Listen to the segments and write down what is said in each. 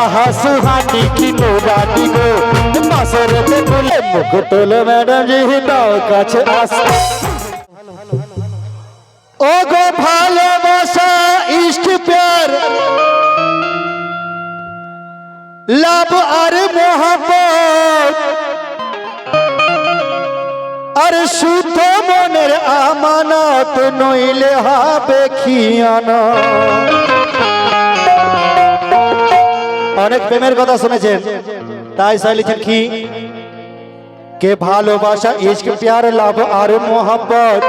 আহা, সুহানি কি নোরানি গো বাসরেতে বলে মুখ তোলো ম্যাডাম জি দাও কাছে আস। ও গো ভালোবাসা, ইষ্ট প্যার। লাভ আর মোহাম্মত আর শুদ্ধ মনের আমানত নইলে হবে খিয়ানা অনেক প্রেমের কথা শুনেছেন। তাই চাইলেছেন কি? কে ভালোবাসা ইস্ক প্যার, লাভ আর মোহাম্মত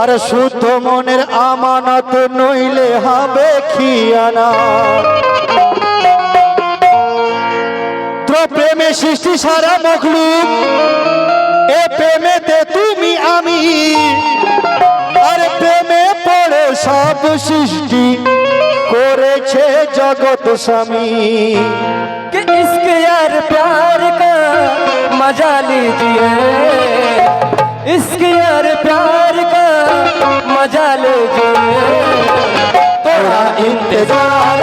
আর শুদ্ধ মনের আমানত নইলে হবে খিয়ানা প্রেমে সৃষ্টি সারা মখলুক, এ প্রেমেতে তুমি আমি, আর প্রেমে পড়ে সব সৃষ্টি। रेछे जगत समी कि इसके यार प्यार का मज़ा लीजिए इसके यार प्यार का मज़ा लीजिए थोड़ा इंतज़ार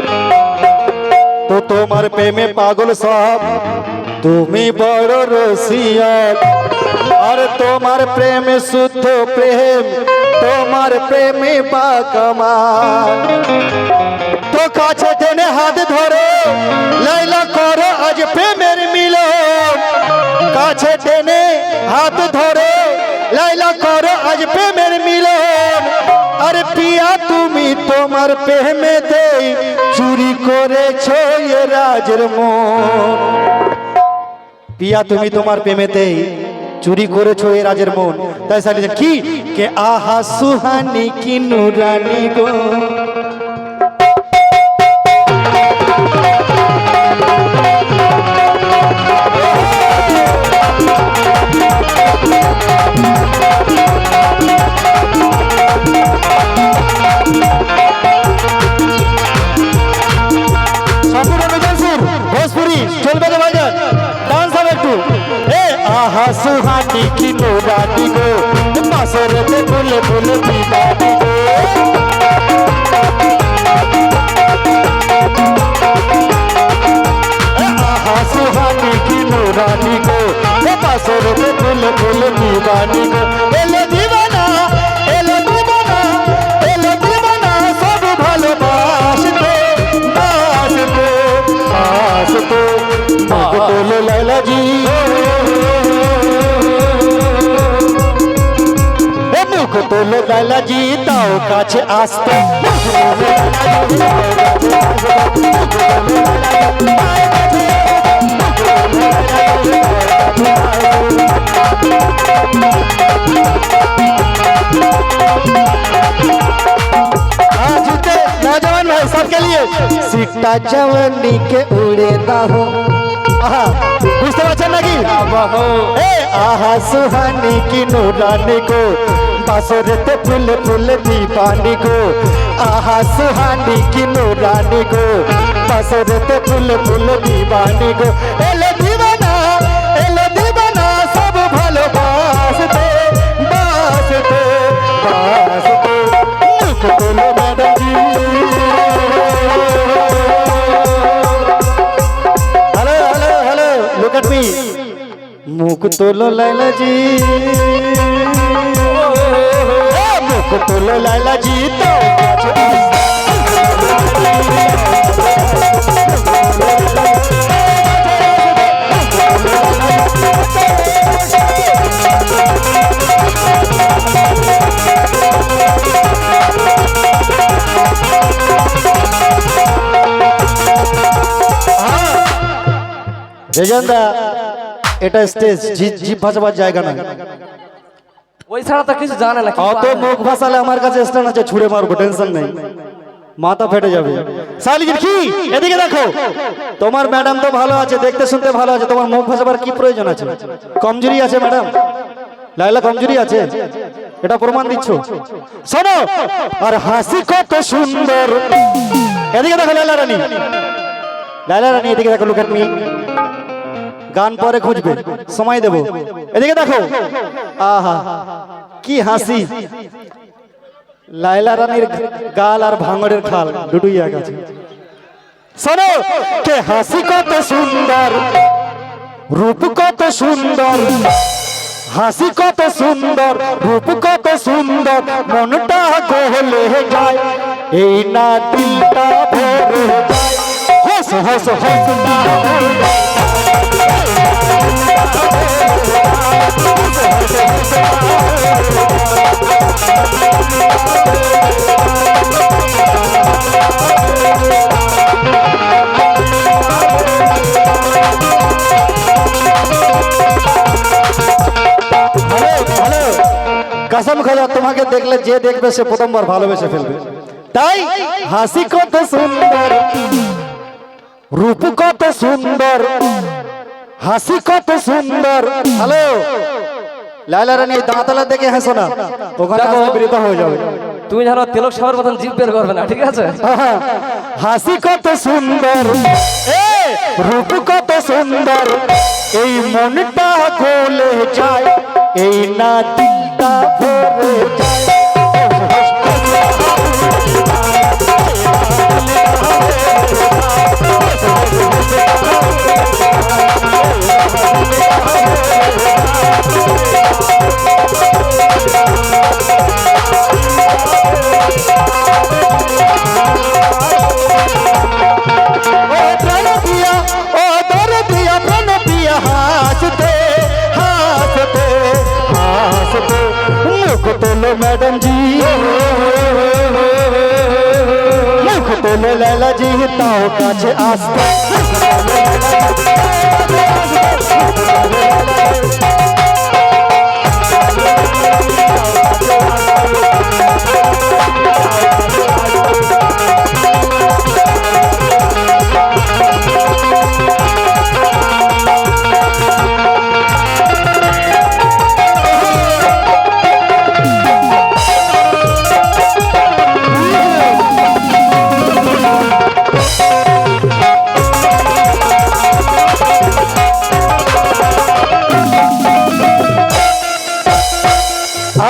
তোমার প্রেমে পাগল সব তুমি বড় রসিয়াত আর তোমার প্রেমে শুদ্ধ প্রেম তোমার প্রেমে বা কামাল তো কাছে টেনে হাত ধরো লাইলা করো আজ প্রেমের মিলন কাছে টেনে হাত ধরো লাইলা করো তুমি তোমার প্রেমেতে চুরি করেছ এ রাজের মন। পিয়া, তুমি তোমার প্রেমেতেই চুরি করেছ এ রাজের মন। তাই সাথে কি? কে আহা সুহানি, কি নুরানি গো। বলে বলে গো এ আহা, সুহানি কি নোরানি গো? বাসরেতে বলে বলে দিবানি গো। এলে দিবানা, এলে তোলো লালা জি এ মুখ তোলো লালা জি তাও কাছে আসতে आज के नौजवान भाई सबके लिए सीखता जवानी के उड़े दाहो आहा বুঝতে পারছেন নাকি এ আহা সুহানি কি सुरत तो फुल फुल दी पानी को आहा सुहानी की नूरानी को गो तो फुल फुल दी पानी को एले दीवाना एले दीवाना, सब भलो बास दे बास दे बास दे मुख बोलो madam ji. Hello hello hello look at me मुख तोलो लैला जी। পুতুল লালা জিত রেজান্দা এটা স্টেজ জিভ ভাসাবার জায়গা না ওই ছাড়া তো কিছু জানে না অত। মুখ ভাসালে আমার কাছে স্ট্যান্ড আছে ছুড়ে মারবো টেনশন নেই। মাথা ফেটে যাবে। শালিজির কি? এদিকে দেখো। তোমার ম্যাডাম তো ভালো আছে দেখতে শুনতে ভালো আছে তোমার মুখ ভাসাবার কি প্রয়োজন আছে? কমজোরি আছে ম্যাডাম? লাইলা কমজোরি আছে? এটা প্রমাণ দিচ্ছ? শোনো! আর হাসি কত সুন্দর। এদিকে দেখো লাইলা রানী। লাইলা রানী এদিকে দেখো লুক মি গান পরে খুঁজবে। সময় দেব। এদিকে দেখো। আহা। কি হাসি। লাইলা রানীর গাল আর ভাঙড়ের খাল দুটোই এক আছে। শোনো কে হাসি কত সুন্দর রূপ কত সুন্দর হাসি কত সুন্দর রূপ কত সুন্দর মনটা গোহলে যায় এই না দিলটা ভরে যায়। হস হস হস। কসম খাজা তোমাকে দেখলে যে দেখবে সে প্রথমবার ভালোবেসে ফেলবে। তাই হাসি কত সুন্দর রূপ কত সুন্দর হাসি কত সুন্দর। হ্যালো? লাইলা রানী দাঁতলা দেখে হাসো না। ওখানে বিরত হয়ে যাবে। তুমি জানো তিলক সাহের মতন জিভ বের করবে না ঠিক আছে? হাসি কত সুন্দর এ রূপ কত সুন্দর। এই মনটা গোলে যায় এই না দিলটা ভরে যায় তোলো ম্যাডাম জি। মুখ তোলো লালা জি তাও কাছে আসতে।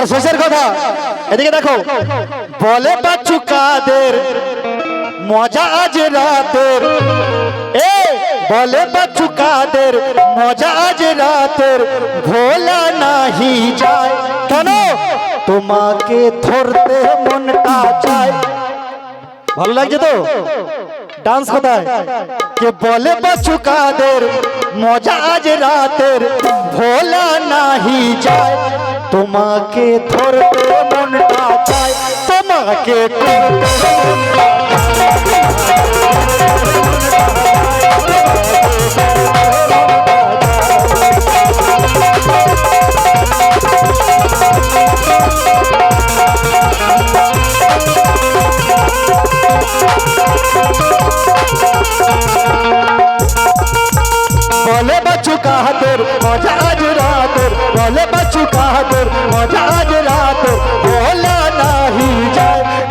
আর শেষের কথা, এদিকে দেখো, বলে বাচ্চু কাদের মজা আজ রাতের। এ, বলে বাচ্চু কাদের মজা আজ রাতের। ভোলা নাহি যায়, কেন? তোমাকে ধরতে মনটা চায়। ভালো লাগছে তো? ডান্স কোথায়? কে বলে বাচ্চু কাদের মজা আজ রাতের। ভোলা নাহি যায় তোমাকে ধরতে মনটা চায় তোমাকে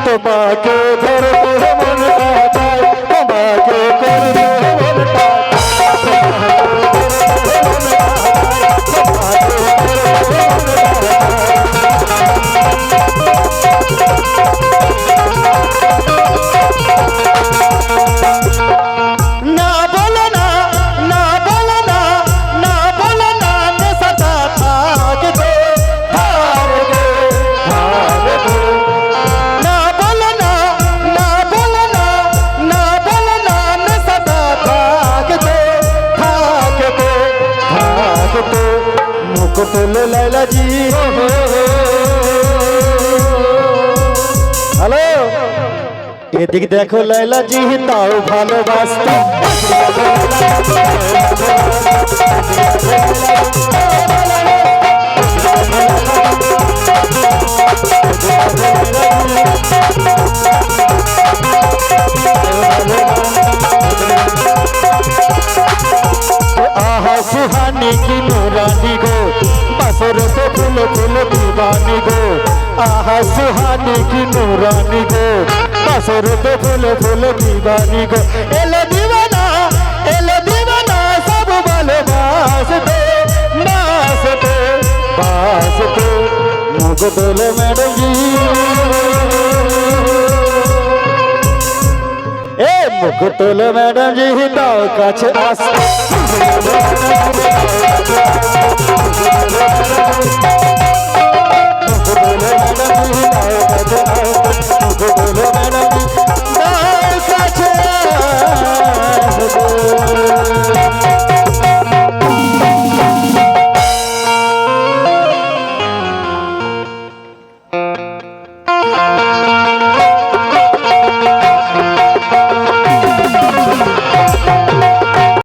তোমাকে এদিক দেখো লাইলা জি তাও ভালোবাসতে আহা আহা সুহানি কি নুরানি গো বাসর তো ফুল ফুল দিবানি গো এলো দিবানা এলো দিবানা সব ভালোবাসতে বাসতে বাসতে মুগ দোলে ম্যাডাম জি এ মুখ তোলে ম্যাডাম জি দাও কাছে আস মুখ তোলে ম্যাডাম জি দাও কাছে আস নাও বাজনাও